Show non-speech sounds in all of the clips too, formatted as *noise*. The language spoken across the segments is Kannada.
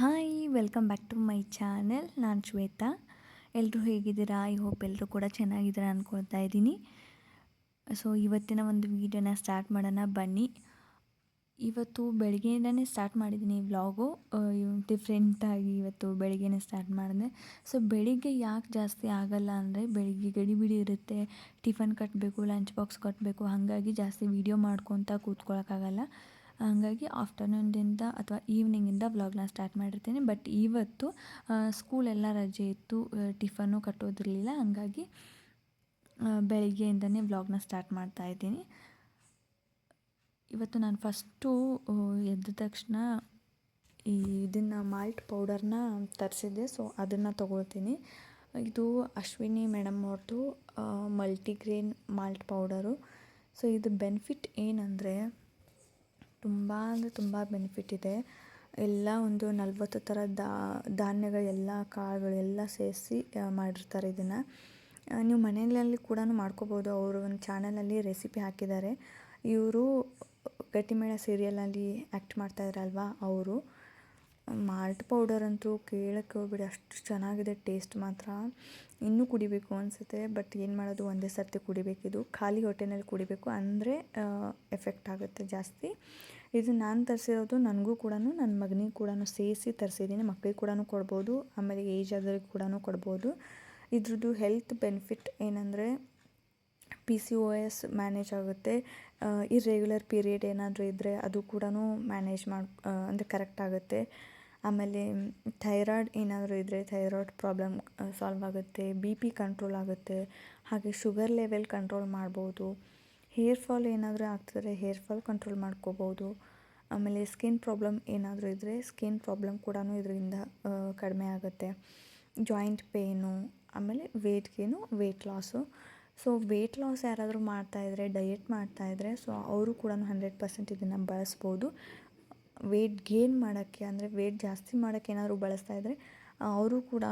Hi welcome back to my channel ನಾನು ಶ್ವೇತಾ. ಎಲ್ಲರೂ ಹೇಗಿದ್ದೀರಾ? ಐ ಹೋಪ್ ಎಲ್ಲರೂ ಕೂಡ ಚೆನ್ನಾಗಿದ್ದೀರಾ ಅಂದ್ಕೊಳ್ತಾ ಇದ್ದೀನಿ. ಸೊ ಇವತ್ತಿನ ಒಂದು ವೀಡಿಯೋನ ಸ್ಟಾರ್ಟ್ ಮಾಡೋಣ. ಬನ್ನಿ. ಇವತ್ತು ಬೆಳಗ್ಗೆಯಿಂದನೇ ಸ್ಟಾರ್ಟ್ ಮಾಡಿದ್ದೀನಿ ವ್ಲಾಗು ಡಿಫ್ರೆಂಟಾಗಿ ಇವತ್ತು ಬೆಳಗ್ಗೆನೆ ಸ್ಟಾರ್ಟ್ ಮಾಡಿದೆ. ಸೊ ಬೆಳಿಗ್ಗೆ ಯಾಕೆ ಜಾಸ್ತಿ ಆಗಲ್ಲ ಅಂದರೆ ಬೆಳಿಗ್ಗೆ ಗಡಿಬಿಡಿ ಇರುತ್ತೆ. ಟಿಫನ್ ಕಟ್ಟಬೇಕು ಲಂಚ್ ಬಾಕ್ಸ್ ಕಟ್ಟಬೇಕು ಹಾಗಾಗಿ ಜಾಸ್ತಿ ವೀಡಿಯೋ ಮಾಡ್ಕೊತ ಕೂತ್ಕೊಳ್ಳೋಕ್ಕಾಗಲ್ಲ ಹಾಗಾಗಿ ಆಫ್ಟರ್ನೂನ್ದಿಂದ ಅಥವಾ ಈವ್ನಿಂಗಿಂದ ವ್ಲಾಗ್ನ ಸ್ಟಾರ್ಟ್ ಮಾಡಿರ್ತೀನಿ. ಬಟ್ ಇವತ್ತು ಸ್ಕೂಲೆಲ್ಲ ರಜೆ ಇತ್ತು. ಟಿಫನ್ನು ಕಟ್ಟೋದಿರಲಿಲ್ಲ. ಹಂಗಾಗಿ ಬೆಳಿಗ್ಗೆಯಿಂದನೇ ವ್ಲಾಗ್ನ ಸ್ಟಾರ್ಟ್ ಮಾಡ್ತಾ ಇದ್ದೀನಿ. ಇವತ್ತು ನಾನು ಫಸ್ಟು ಎದ್ದ ತಕ್ಷಣ ಈ ಇದನ್ನು ಮಾಲ್ಟ್ ಪೌಡರ್ನ ತರಿಸಿದ್ದೆ. ಸೊ, ಅದನ್ನು ತೊಗೊಳ್ತೀನಿ. ಇದು ಅಶ್ವಿನಿ ಮೇಡಮ್ ಅವ್ರದ್ದು ಮಲ್ಟಿಗ್ರೇನ್ ಮಾಲ್ಟ್ ಪೌಡರು. ಸೊ, ಇದು ಬೆನಿಫಿಟ್ ಏನಂದರೆ ತುಂಬ ಅಂದರೆ ತುಂಬ ಬೆನಿಫಿಟ್ ಇದೆ. ಎಲ್ಲ ಒಂದು ನಲ್ವತ್ತು ಥರ ಧಾನ್ಯಗಳೆಲ್ಲ ಕಾಳುಗಳೆಲ್ಲ ಸೇರಿಸಿ ಮಾಡಿರ್ತಾರೆ ಇದನ್ನು. ನೀವು ಮನೆಯಲ್ಲಿ ಕೂಡ ಮಾಡ್ಕೋಬೋದು. ಅವರು ಒಂದು ಚಾನಲಲ್ಲಿ ರೆಸಿಪಿ ಹಾಕಿದ್ದಾರೆ. ಇವರು, ಗಟ್ಟಿಮೇಳ ಸೀರಿಯಲಲ್ಲಿ ಆ್ಯಕ್ಟ್ ಮಾಡ್ತಾಯಿದ್ರಲ್ವಾ ಅವರು. ಮಾಲ್ಟ್ ಪೌಡರ್ ಅಂತೂ ಕೇಳೋಕ್ಕೆ ಹೋಗ್ಬಿಡಿ, ಅಷ್ಟು ಚೆನ್ನಾಗಿದೆ ಟೇಸ್ಟ್ ಮಾತ್ರ. ಇನ್ನೂ ಕುಡಿಬೇಕು ಅನಿಸುತ್ತೆ, ಬಟ್ ಏನು ಮಾಡೋದು, ಒಂದೇ ಸರ್ತಿ ಕುಡಿಬೇಕಿದು ಖಾಲಿ ಹೊಟ್ಟೆನಲ್ಲಿ ಕುಡಿಬೇಕು ಅಂದರೆ ಎಫೆಕ್ಟ್ ಆಗುತ್ತೆ ಜಾಸ್ತಿ. ಇದು ನಾನು ತರಿಸಿರೋದು ನನಗೂ ಕೂಡ ನನ್ನ ಮಗನಿಗೆ ಕೂಡ ಸೇರಿಸಿ ತರಿಸಿದ್ದೀನಿ ಮಕ್ಕಳಿಗೆ ಕೂಡ ಕೊಡ್ಬೋದು, ಆಮೇಲೆ ಏಜ್ ಆದವ್ರಿಗೆ ಕೂಡ ಕೊಡ್ಬೋದು. ಇದ್ರದ್ದು ಹೆಲ್ತ್ ಬೆನಿಫಿಟ್ ಏನಂದರೆ P C O S manage ಆಗುತ್ತೆ. ಇರ್ರೆಗ್ಯುಲರ್ ಪೀರಿಯಡ್ ಏನಾದರೂ ಇದ್ದರೆ ಅದು ಕೂಡ ಮ್ಯಾನೇಜ್ ಮಾಡಿ ಅಂದರೆ ಕರೆಕ್ಟ್ ಆಗುತ್ತೆ. ಆಮೇಲೆ ಥೈರಾಯ್ಡ್ ಏನಾದರೂ ಇದ್ದರೆ ಥೈರಾಯ್ಡ್ ಪ್ರಾಬ್ಲಮ್ ಸಾಲ್ವ್ ಆಗುತ್ತೆ ಬಿ ಪಿ ಕಂಟ್ರೋಲ್ ಆಗುತ್ತೆ, ಹಾಗೆ ಶುಗರ್ ಲೆವೆಲ್ ಕಂಟ್ರೋಲ್ ಮಾಡ್ಬೋದು ಹೇರ್ ಫಾಲ್ ಏನಾದರೂ ಆಗ್ತಿದ್ರೆ ಹೇರ್ ಫಾಲ್ ಕಂಟ್ರೋಲ್ ಮಾಡ್ಕೋಬೋದು, ಆಮೇಲೆ ಸ್ಕಿನ್ ಪ್ರಾಬ್ಲಮ್ ಏನಾದರೂ ಇದ್ದರೆ ಸ್ಕಿನ್ ಪ್ರಾಬ್ಲಮ್ ಕೂಡ ಇದರಿಂದ ಕಡಿಮೆ ಆಗುತ್ತೆ. ಜಾಯಿಂಟ್ ಪೇನು ಆಮೇಲೆ weight gain weight loss so weight loss ಯಾರಾದರೂ ಮಾಡ್ತಾಯಿದ್ರೆ ಡಯೆಟ್ ಮಾಡ್ತಾಯಿದ್ರೆ ಸೊ ಅವರು ಕೂಡ ಹಂಡ್ರೆಡ್ ಪರ್ಸೆಂಟ್ ಇದನ್ನು ಬಳಸ್ಬೋದು. ವೇಟ್ ಗೇನ್ ಮಾಡೋಕ್ಕೆ ಅಂದರೆ ವೇಟ್ ಜಾಸ್ತಿ ಮಾಡೋಕ್ಕೆ ಏನಾದರೂ ಬಳಸ್ತಾ ಇದ್ದರೆ ಅವರು ಕೂಡ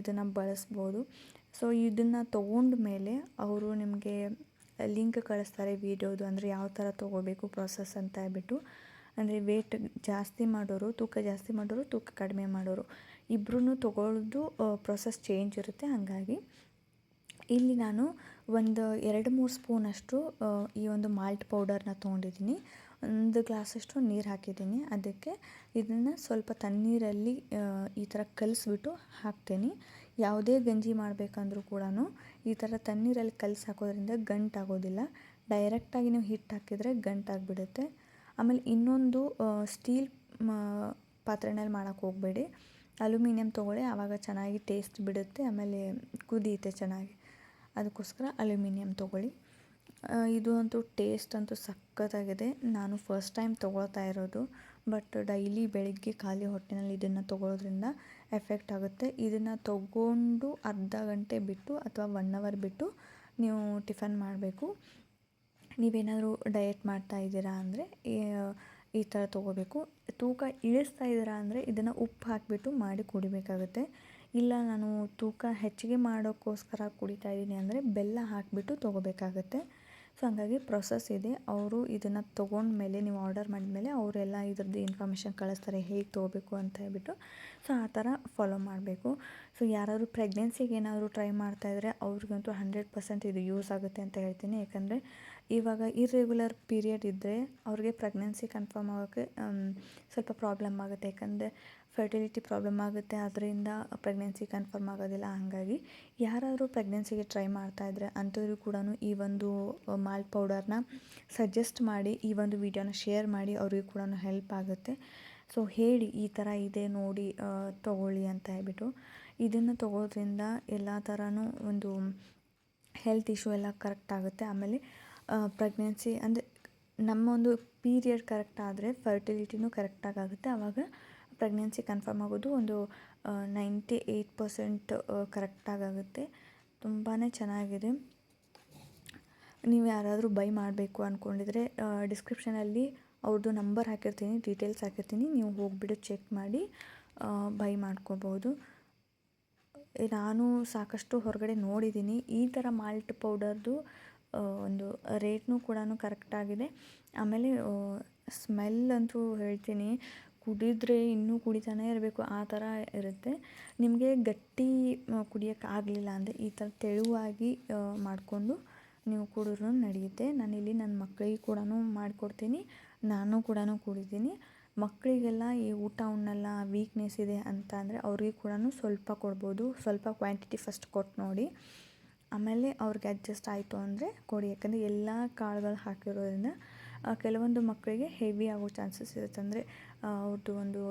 ಇದನ್ನು ಬಳಸ್ಬೋದು. ಸೊ ಇದನ್ನು ತೊಗೊಂಡ ಮೇಲೆ ಅವರು ನಿಮಗೆ ಲಿಂಕ್ ಕಳಿಸ್ತಾರೆ ವೀಡಿಯೋದು ಅಂದರೆ ಯಾವ ಥರ ತೊಗೋಬೇಕು ಪ್ರೊಸೆಸ್ ಅಂತ ಹೇಳ್ಬಿಟ್ಟು. ಅಂದರೆ ವೇಟ್ ಜಾಸ್ತಿ ಮಾಡೋರು, ತೂಕ ಜಾಸ್ತಿ ಮಾಡೋರು, ತೂಕ ಕಡಿಮೆ ಮಾಡೋರು. ಇಬ್ಬರೂ ತೊಗೊಳ್ಳೋದು ಪ್ರೊಸೆಸ್ ಚೇಂಜ್ ಇರುತ್ತೆ ಹಾಗಾಗಿ. ಇಲ್ಲಿ ನಾನು ಒಂದು ಎರಡು ಮೂರು ಸ್ಪೂನಷ್ಟು ಈ ಒಂದು ಮಾಲ್ಟ್ ಪೌಡರ್ನ ತೊಗೊಂಡಿದ್ದೀನಿ. ಒಂದು ಗ್ಲಾಸಷ್ಟು ನೀರು ಹಾಕಿದ್ದೀನಿ. ಅದಕ್ಕೆ ಇದನ್ನು ಸ್ವಲ್ಪ ತಣ್ಣೀರಲ್ಲಿ ಈ ಥರ ಕಲಿಸ್ಬಿಟ್ಟು ಹಾಕ್ತೀನಿ. ಯಾವುದೇ ಗಂಜಿ ಮಾಡಬೇಕಂದ್ರೂ ಕೂಡ ಈ ಥರ ತಣ್ಣೀರಲ್ಲಿ ಕಲಸಿ ಹಾಕೋದ್ರಿಂದ ಗಂಟಾಗೋದಿಲ್ಲ ಡೈರೆಕ್ಟಾಗಿ ನೀವು ಹಿಟ್ಟು ಹಾಕಿದರೆ ಗಂಟಾಗಿಬಿಡುತ್ತೆ ಆಮೇಲೆ ಇನ್ನೊಂದು ಸ್ಟೀಲ್ ಪಾತ್ರೆನಲ್ಲಿ ಮಾಡೋಕ್ಕೆ ಹೋಗಬೇಡಿ. ಅಲ್ಯೂಮಿನಿಯಂ ತೊಗೊಳ್ಳಿ, ಆವಾಗ ಚೆನ್ನಾಗಿ ಟೇಸ್ಟ್ ಬಿಡುತ್ತೆ, ಆಮೇಲೆ ಕುದಿಯುತ್ತೆ ಚೆನ್ನಾಗಿ. ಅದಕ್ಕೋಸ್ಕರ ಅಲ್ಯೂಮಿನಿಯಂ ತೊಗೊಳ್ಳಿ. ಇದು ಅಂತೂ ಟೇಸ್ಟ್ ಅಂತೂ ಸಖತ್ತಾಗಿದೆ. ನಾನು ಫಸ್ಟ್ ಟೈಮ್ ತೊಗೊಳ್ತಾ ಇರೋದು. ಬಟ್ ಡೈಲಿ ಬೆಳಗ್ಗೆ ಖಾಲಿ ಹೊಟ್ಟೆನಲ್ಲಿ ಇದನ್ನು ತೊಗೊಳೋದ್ರಿಂದ ಎಫೆಕ್ಟ್ ಆಗುತ್ತೆ. ಇದನ್ನು ತೊಗೊಂಡು ಅರ್ಧ ಗಂಟೆ ಬಿಟ್ಟು ಅಥವಾ ಒನ್ ಅವರ್ ಬಿಟ್ಟು ನೀವು ಟಿಫನ್ ಮಾಡಬೇಕು. ನೀವೇನಾದರೂ ಡಯೆಟ್ ಮಾಡ್ತಾ ಇದ್ದೀರಾ ಅಂದರೆ, ಈ ಥರ ತೊಗೋಬೇಕು. ತೂಕ ಇಳಿಸ್ತಾ ಇದ್ದೀರಾ ಅಂದರೆ ಇದನ್ನು ಉಪ್ಪು ಹಾಕಿಬಿಟ್ಟು ಮಾಡಿ ಕುಡಿಬೇಕಾಗುತ್ತೆ. ಇಲ್ಲ ನಾನು ತೂಕ ಹೆಚ್ಚಿಗೆ ಮಾಡೋಕ್ಕೋಸ್ಕರ ಕುಡಿತಾ ಇದ್ದೀನಿ ಅಂದರೆ ಬೆಲ್ಲ ಹಾಕಿಬಿಟ್ಟು ತೊಗೋಬೇಕಾಗತ್ತೆ. ಸೊ ಹಂಗಾಗಿ ಪ್ರೊಸೆಸ್ ಇದೆ. ಅವರು ಇದನ್ನು ತೊಗೊಂಡ್ಮೇಲೆ ನೀವು ಆರ್ಡರ್ ಮಾಡಿದ್ಮೇಲೆ ಅವರೆಲ್ಲ ಇದ್ರದ್ದು ಇನ್ಫಾರ್ಮೇಷನ್ ಕಳಿಸ್ತಾರೆ, ಹೇಗೆ ತೊಗೋಬೇಕು ಅಂತ ಹೇಳ್ಬಿಟ್ಟು. ಸೊ ಆ ಥರ ಫಾಲೋ ಮಾಡಬೇಕು. ಸೊ ಯಾರಾದರೂ ಪ್ರೆಗ್ನೆನ್ಸಿಗೆ ಏನಾದರೂ ಟ್ರೈ ಮಾಡ್ತಾಯಿದ್ರೆ ಅವ್ರಿಗಂತೂ ಹಂಡ್ರೆಡ್ ಪರ್ಸೆಂಟ್ ಇದು ಯೂಸ್ ಆಗುತ್ತೆ ಅಂತ ಹೇಳ್ತೀನಿ. ಯಾಕಂದರೆ ಇವಾಗ ಇರ್ರೆಗ್ಯುಲರ್ ಪೀರಿಯಡ್ ಇದ್ದರೆ ಅವ್ರಿಗೆ ಪ್ರೆಗ್ನೆನ್ಸಿ ಕನ್ಫರ್ಮ್ ಆಗೋಕ್ಕೆ ಸ್ವಲ್ಪ ಪ್ರಾಬ್ಲಮ್ ಆಗುತ್ತೆ. ಯಾಕಂದರೆ ಫರ್ಟಿಲಿಟಿ ಪ್ರಾಬ್ಲಮ್ ಆಗುತ್ತೆ ಅದರಿಂದ ಪ್ರೆಗ್ನೆನ್ಸಿ ಕನ್ಫರ್ಮ್ ಆಗೋದಿಲ್ಲ. ಹಾಗಾಗಿ ಯಾರಾದರೂ ಪ್ರೆಗ್ನೆನ್ಸಿಗೆ ಟ್ರೈ ಮಾಡ್ತಾ ಇದ್ದರೆ ಅಂಥವ್ರು ಕೂಡ ಈ ಒಂದು ಮಾಲ್ಟ್ ಪೌಡರ್ನ ಸಜೆಸ್ಟ್ ಮಾಡಿ, ಈ ಒಂದು ವಿಡಿಯೋನ ಶೇರ್ ಮಾಡಿ, ಅವ್ರಿಗೆ ಕೂಡ ಹೆಲ್ಪ್ ಆಗುತ್ತೆ. ಸೊ ಹೇಳಿ, ಈ ಥರ ಇದೆ, ನೋಡಿ ತೊಗೊಳ್ಳಿ ಅಂತ ಹೇಳ್ಬಿಟ್ಟು. ಇದನ್ನು ತೊಗೋದ್ರಿಂದ ಎಲ್ಲ ಥರನೂ ಒಂದು ಹೆಲ್ತ್ ಇಶ್ಯೂ ಎಲ್ಲ ಕರೆಕ್ಟ್ ಆಗುತ್ತೆ. ಆಮೇಲೆ ಪ್ರೆಗ್ನೆನ್ಸಿ ಅಂದರೆ ನಮ್ಮ ಒಂದು ಪೀರಿಯಡ್ ಕರೆಕ್ಟ್ ಆದರೆ ಫರ್ಟಿಲಿಟಿನೂ ಕರೆಕ್ಟಾಗಿ ಆಗುತ್ತೆ. ಆವಾಗ ಪ್ರೆಗ್ನೆನ್ಸಿ ಕನ್ಫರ್ಮ್ ಆಗೋದು ಒಂದು ನೈಂಟಿ ಏಯ್ಟ್ ಪರ್ಸೆಂಟ್ ಕರೆಕ್ಟಾಗುತ್ತೆ ತುಂಬಾ ಚೆನ್ನಾಗಿದೆ. ನೀವು ಯಾರಾದರೂ ಬೈ ಮಾಡಬೇಕು ಅಂದ್ಕೊಂಡಿದ್ರೆ ಡಿಸ್ಕ್ರಿಪ್ಷನಲ್ಲಿ ಅವ್ರದ್ದು ನಂಬರ್ ಹಾಕಿರ್ತೀನಿ ಡೀಟೇಲ್ಸ್ ಹಾಕಿರ್ತೀನಿ. ನೀವು ಹೋಗಿಬಿಟ್ಟು ಚೆಕ್ ಮಾಡಿ ಬೈ ಮಾಡ್ಕೋಬೋದು. ನಾನು ಸಾಕಷ್ಟು ಹೊರಗಡೆ ನೋಡಿದ್ದೀನಿ. ಈ ಥರ ಮಾಲ್ಟ್ ಪೌಡರ್ದು ಒಂದು ರೇಟ್ನೂ ಕೂಡ ಕರೆಕ್ಟಾಗಿದೆ ಆಮೇಲೆ ಸ್ಮೆಲ್ ಅಂತೂ ಹೇಳ್ತೀನಿ. ಕುಡಿದ್ರೆ ಇನ್ನೂ ಕುಡಿತಾನೇ ಇರಬೇಕು, ಆ ಥರ ಇರುತ್ತೆ. ನಿಮಗೆ ಗಟ್ಟಿ ಕುಡಿಯೋಕ್ಕಾಗಲಿಲ್ಲ ಅಂದರೆ ಈ ಥರ ತೆಳುವಾಗಿ ಮಾಡಿಕೊಂಡು ನೀವು ಕುಡಿದ್ರೂ ನಡೆಯುತ್ತೆ. ನಾನಿಲ್ಲಿ ನನ್ನ ಮಕ್ಕಳಿಗೆ ಕೂಡ ಮಾಡಿಕೊಡ್ತೀನಿ. ನಾನು ಕೂಡ ಕುಡಿತೀನಿ. ಮಕ್ಕಳಿಗೆಲ್ಲ ಈ ಊಟ ಉಣ್ಣೆಲ್ಲ ವೀಕ್ನೆಸ್ ಇದೆ ಅಂತ ಅಂದರೆ ಅವ್ರಿಗೆ ಕೂಡ ಸ್ವಲ್ಪ ಕೊಡ್ಬೋದು. ಸ್ವಲ್ಪ ಕ್ವಾಂಟಿಟಿ ಫಸ್ಟ್ ಕೊಟ್ಟು ನೋಡಿ. ಆಮೇಲೆ ಅವ್ರಿಗೆ ಅಡ್ಜಸ್ಟ್ ಆಯಿತು ಅಂದರೆ ಕೊಡಿ. ಯಾಕಂದರೆ ಎಲ್ಲ ಕಾಳುಗಳು ಹಾಕಿರೋದ್ರಿಂದ ಕೆಲವೊಂದು ಮಕ್ಕಳಿಗೆ ಹೆವಿ ಆಗೋ ಚಾನ್ಸಸ್ ಇರುತ್ತೆ. ಅಂದರೆ ಅವ್ರದ್ದು ಒಂದು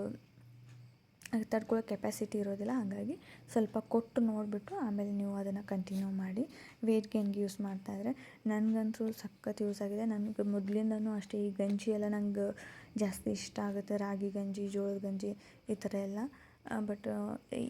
ತಡ್ಕೊಳ್ಳೋ ಕೆಪಾಸಿಟಿ ಇರೋದಿಲ್ಲ. ಹಾಗಾಗಿ ಸ್ವಲ್ಪ ಕೊಟ್ಟು ನೋಡಿಬಿಟ್ಟು ಆಮೇಲೆ ನೀವು ಅದನ್ನು ಕಂಟಿನ್ಯೂ ಮಾಡಿ. ವೇಟ್ ಗೇನ್ಗೆ ಯೂಸ್ ಮಾಡ್ತಾಯಿದ್ರೆ ನನಗಂತೂ ಸಖತ್ ಯೂಸ್ ಆಗಿದೆ. ನನಗೆ ಮೊದಲಿಂದನೂ ಅಷ್ಟೇ ಈ ಗಂಜಿ ಎಲ್ಲ ನಂಗೆ ಜಾಸ್ತಿ ಇಷ್ಟ ಆಗುತ್ತೆ. ರಾಗಿ ಗಂಜಿ, ಜೋಳದ ಗಂಜಿ ಈ ಥರ ಎಲ್ಲ. ಬಟ್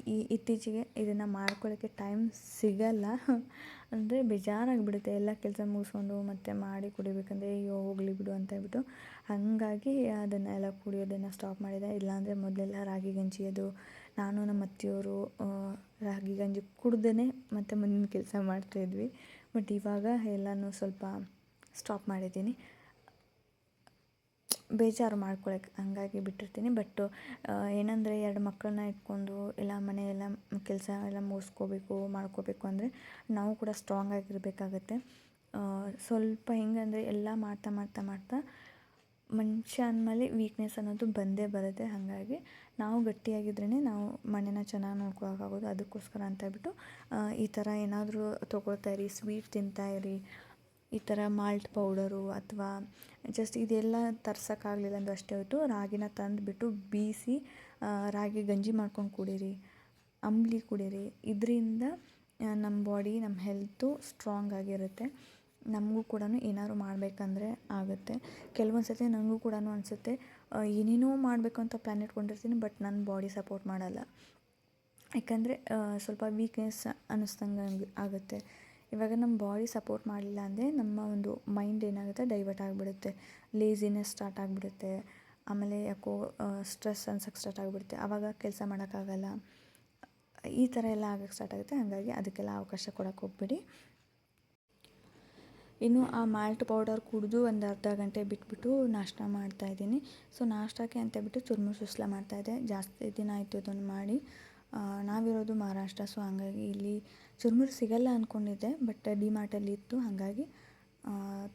ಈ ಇತ್ತೀಚೆಗೆ ಇದನ್ನು ಮಾಡ್ಕೊಳ್ಳೋಕ್ಕೆ ಟೈಮ್ ಸಿಗಲ್ಲ. *laughs* ಅಂದರೆ ಬೇಜಾರಾಗಿಬಿಡುತ್ತೆ ಎಲ್ಲ ಕೆಲಸ ಮುಗಿಸ್ಕೊಂಡು ಮತ್ತೆ ಮಾಡಿ ಕುಡಿಬೇಕಂದ್ರೆ ಅಯ್ಯೋ ಹೋಗಲಿ ಬಿಡು ಅಂತ ಹೇಳ್ಬಿಟ್ಟು. ಹಾಗಾಗಿ ಅದನ್ನು ಎಲ್ಲ ಕುಡಿಯೋದನ್ನು ಸ್ಟಾಪ್ ಮಾಡಿದೆ. ಇಲ್ಲಾಂದರೆ ಮೊದಲೆಲ್ಲ ರಾಗಿ ಗಂಜಿ ಅದು, ನಾನು ನಮ್ಮ ಅತ್ತೆಯವರು ರಾಗಿ ಗಂಜಿ ಕುಡ್ದೇ ಮತ್ತು ಮುಂದಿನ ಕೆಲಸ ಮಾಡ್ತಾಯಿದ್ವಿ ಬಟ್ ಇವಾಗ ಎಲ್ಲನೂ ಸ್ವಲ್ಪ ಸ್ಟಾಪ್ ಮಾಡಿದ್ದೀನಿ. ಬೇಜಾರು ಮಾಡ್ಕೊಳಕ್ಕೆ ಹಂಗಾಗಿ ಬಿಟ್ಟಿರ್ತೀನಿ. ಬಟ್ ಏನಂದರೆ ಎರಡು ಮಕ್ಕಳನ್ನ ಇಟ್ಕೊಂಡು ಎಲ್ಲ ಮನೆಯೆಲ್ಲ ಕೆಲಸ ಎಲ್ಲ ಮುಗಿಸ್ಕೋಬೇಕು, ಮಾಡ್ಕೋಬೇಕು ಅಂದರೆ ನಾವು ಕೂಡ ಸ್ಟ್ರಾಂಗ್ ಆಗಿರಬೇಕಾಗತ್ತೆ. ಸ್ವಲ್ಪ ಹೆಂಗಂದರೆ ಎಲ್ಲ ಮಾಡ್ತಾ ಮಾಡ್ತಾ ಮಾಡ್ತಾ ಮನುಷ್ಯ ಅಂದಮೇಲೆ ವೀಕ್ನೆಸ್ ಅನ್ನೋದು ಬಂದೇ ಬರುತ್ತೆ. ಹಾಗಾಗಿ ನಾವು ಗಟ್ಟಿಯಾಗಿದ್ರೇ ನಾವು ಮನೆನ ಚೆನ್ನಾಗಿ ನೋಡ್ಕೊಳಕ್ಕಾಗೋದು ಅದಕ್ಕೋಸ್ಕರ ಅಂತ ಹೇಳ್ಬಿಟ್ಟು ಈ ಥರ ಏನಾದರೂ ತೊಗೊಳ್ತಾ ಇರಿ ಸ್ವೀಟ್ ತಿಂತಾ ಇರಿ ಈ ಥರ ಮಾಲ್ಟ್ ಪೌಡರು ಅಥವಾ ಜಸ್ಟ್ ಇದೆಲ್ಲ ತರ್ಸೋಕ್ಕಾಗಲಿಲ್ಲ ಅಂದ್ರೆ ಅಷ್ಟೇ ಹೊತ್ತು ರಾಗಿನ ತಂದುಬಿಟ್ಟು ಬೀಸಿ ರಾಗಿ ಗಂಜಿ ಮಾಡ್ಕೊಂಡು ಕುಡೀರಿ, ಅಂಬಲಿ ಕುಡೀರಿ. ಇದರಿಂದ ನಮ್ಮ ಬಾಡಿ ನಮ್ಮ ಹೆಲ್ತು ಸ್ಟ್ರಾಂಗ್ ಆಗಿರುತ್ತೆ. ನಮಗೂ ಕೂಡ ಏನಾದ್ರು ಮಾಡಬೇಕಂದ್ರೆ ಆಗುತ್ತೆ. ಕೆಲವೊಂದು ಸರ್ತಿ ನನಗೂ ಕೂಡ ಅನಿಸುತ್ತೆ ಏನೇನೋ ಮಾಡಬೇಕು ಅಂತ ಪ್ಲ್ಯಾನ್ ಇಟ್ಕೊಂಡಿರ್ತೀನಿ ಬಟ್ ನನ್ನ ಬಾಡಿ ಸಪೋರ್ಟ್ ಮಾಡಲ್ಲ. ಯಾಕಂದರೆ ಸ್ವಲ್ಪ ವೀಕ್ನೆಸ್ ಅನ್ನಿಸ್ದಂಗೆ ಆಗುತ್ತೆ. ಇವಾಗ ನಮ್ಮ ಬಾಡಿ ಸಪೋರ್ಟ್ ಮಾಡಲಿಲ್ಲ ಅಂದರೆ ನಮ್ಮ ಒಂದು ಮೈಂಡ್ ಏನಾಗುತ್ತೆ ಡೈವರ್ಟ್ ಆಗಿಬಿಡುತ್ತೆ. ಲೇಝಿನೆಸ್ ಸ್ಟಾರ್ಟ್ ಆಗಿಬಿಡುತ್ತೆ. ಆಮೇಲೆ ಯಾಕೋ ಸ್ಟ್ರೆಸ್ ಅನ್ಸಕ್ಕೆ ಸ್ಟಾರ್ಟ್ ಆಗಿಬಿಡುತ್ತೆ. ಆವಾಗ ಕೆಲಸ ಮಾಡೋಕ್ಕಾಗಲ್ಲ. ಈ ಥರ ಎಲ್ಲ ಆಗಕ್ಕೆ ಸ್ಟಾರ್ಟ್ ಆಗುತ್ತೆ. ಹಾಗಾಗಿ ಅದಕ್ಕೆಲ್ಲ ಅವಕಾಶ ಕೊಡೋಕ್ಕೆ ಹೋಗ್ಬೇಡಿ. ಇನ್ನು ಆ ಮಾಲ್ಟ್ ಪೌಡರ್ ಕುಡಿದು ಒಂದು ಅರ್ಧ ಗಂಟೆ ಬಿಟ್ಬಿಟ್ಟು ನಾಷ್ಟ ಮಾಡ್ತಾಯಿದ್ದೀನಿ ಸೊ ನಾಷ್ಟಕ್ಕೆ ಅಂತ ಬಿಟ್ಟು ಚುರ್ಮು ಸುಸ್ಲ ಮಾಡ್ತಾಯಿದ್ದೆ ಜಾಸ್ತಿ ದಿನ ಆಯಿತು ಅದನ್ನು ಮಾಡಿ. ನಾವಿರೋದು ಮಹಾರಾಷ್ಟ್ರ ಸೊ ಹಾಗಾಗಿ ಇಲ್ಲಿ ಚುರುಮುರು ಸಿಗಲ್ಲ ಅಂದ್ಕೊಂಡಿದ್ದೆ ಬಟ್ ಡಿ ಮಾರ್ಟಲ್ಲಿ ಇತ್ತು, ಹಾಗಾಗಿ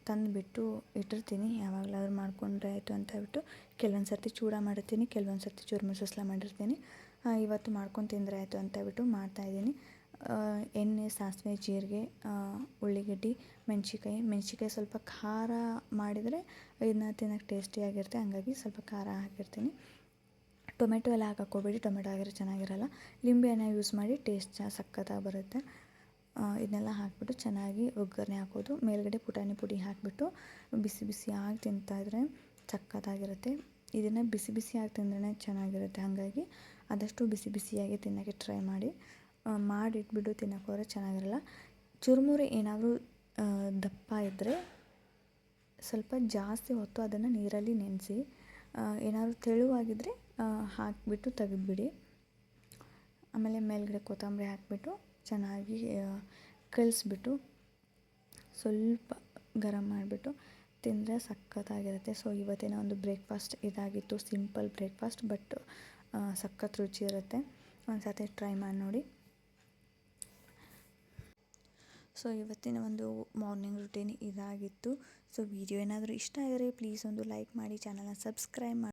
ತಂದುಬಿಟ್ಟು ಇಟ್ಟಿರ್ತೀನಿ. ಯಾವಾಗಲಾದ್ರೂ ಮಾಡಿಕೊಂಡ್ರೆ ಆಯಿತು ಅಂತ ಹೇಳ್ಬಿಟ್ಟು ಕೆಲವೊಂದು ಸರ್ತಿ ಚೂಡ ಮಾಡಿರ್ತೀನಿ, ಕೆಲವೊಂದು ಸರ್ತಿ ಚುರುಮುರು ಸುಸ್ಲ ಮಾಡಿರ್ತೀನಿ. ಇವತ್ತು ಮಾಡ್ಕೊಂಡು ತಿಂದರೆ ಆಯಿತು ಅಂತ ಹೇಳ್ಬಿಟ್ಟು ಮಾಡ್ತಾಯಿದ್ದೀನಿ ಎಣ್ಣೆ, ಸಾಸಿವೆ, ಜೀರಿಗೆ ಉಳ್ಳಿಗಡ್ಡಿ ಮೆಣ್ಸಿಕಾಯಿ ಮೆಣ್ಸಿಕಾಯಿ ಸ್ವಲ್ಪ ಖಾರ ಮಾಡಿದರೆ ಇದನ್ನ ತಿನ್ನೋಕ್ಕೆ ಟೇಸ್ಟಿಯಾಗಿರುತ್ತೆ ಹಂಗಾಗಿ ಸ್ವಲ್ಪ ಖಾರ ಹಾಕಿರ್ತೀನಿ. ಟೊಮೆಟೊ ಎಲ್ಲ ಹಾಕಕ್ಕೆ ಹೋಗ್ಬೇಡಿ ಟೊಮೆಟೊ ಆಗಿರೋ ಚೆನ್ನಾಗಿರಲ್ಲ. ಲಿಂಬೆಹಣ್ಣ ಯೂಸ್ ಮಾಡಿ ಟೇಸ್ಟ್ ಚ ಸಖತ್ತಾಗಿ ಬರುತ್ತೆ. ಇದನ್ನೆಲ್ಲ ಹಾಕಿಬಿಟ್ಟು ಚೆನ್ನಾಗಿ ಒಗ್ಗರಣೆ ಹಾಕೋದು. ಮೇಲ್ಗಡೆ ಪುಟಾಣಿ ಪುಡಿ ಹಾಕಿಬಿಟ್ಟು ಬಿಸಿ ಬಿಸಿಯಾಗಿ ತಿಂತಾಯಿದ್ರೆ ಸಖತ್ತಾಗಿರುತ್ತೆ. ಇದನ್ನು ಬಿಸಿ ಬಿಸಿಯಾಗಿ ತಿಂದ್ರೇ ಚೆನ್ನಾಗಿರುತ್ತೆ. ಹಾಗಾಗಿ ಆದಷ್ಟು ಬಿಸಿ ಬಿಸಿಯಾಗಿ ತಿನ್ನೋಕ್ಕೆ ಟ್ರೈ ಮಾಡಿ. ಮಾಡಿಟ್ಬಿಟ್ಟು ತಿನ್ನೋಕೆ ಹೋದರೆ ಚೆನ್ನಾಗಿರಲ್ಲ. ಚುರುಮುರಿ ಏನಾದರೂ ದಪ್ಪ ಇದ್ದರೆ ಸ್ವಲ್ಪ ಜಾಸ್ತಿ ಹೊತ್ತು ಅದನ್ನು ನೀರಲ್ಲಿ ನೆನೆಸಿ ಏನಾದರೂ ತೆಳುವಾಗಿದ್ದರೆ ಹಾಕಿಬಿಟ್ಟು ತೆಗೆದ್ಬಿಡಿ. ಆಮೇಲೆ ಮೇಲ್ಗಡೆ ಕೊತ್ತಂಬರಿ ಹಾಕಿಬಿಟ್ಟು ಚೆನ್ನಾಗಿ ಕಲಿಸ್ಬಿಟ್ಟು ಸ್ವಲ್ಪ ಗರಂ ಮಾಡಿಬಿಟ್ಟು ತಿಂದರೆ ಸಖತ್ತಾಗಿರುತ್ತೆ. ಸೊ ಇವತ್ತಿನ ಒಂದು ಬ್ರೇಕ್ಫಾಸ್ಟ್ ಇದಾಗಿತ್ತು. ಸಿಂಪಲ್ ಬ್ರೇಕ್ಫಾಸ್ಟ್ ಬಟ್ ಸಖತ್ ರುಚಿ ಇರುತ್ತೆ. ಒಂದು ಸತಿ ಟ್ರೈ ಮಾಡಿ ನೋಡಿ. ಸೊ ಇವತ್ತಿನ ಒಂದು ಮಾರ್ನಿಂಗ್ ರುಟೀನ್ ಇದಾಗಿತ್ತು. ಸೊ ವಿಡಿಯೋ ಏನಾದರೂ ಇಷ್ಟ ಆದರೆ ಪ್ಲೀಸ್ ಒಂದು ಲೈಕ್ ಮಾಡಿ ಚಾನಲ್ನ ಸಬ್ಸ್ಕ್ರೈಬ್ ಮಾಡಿ.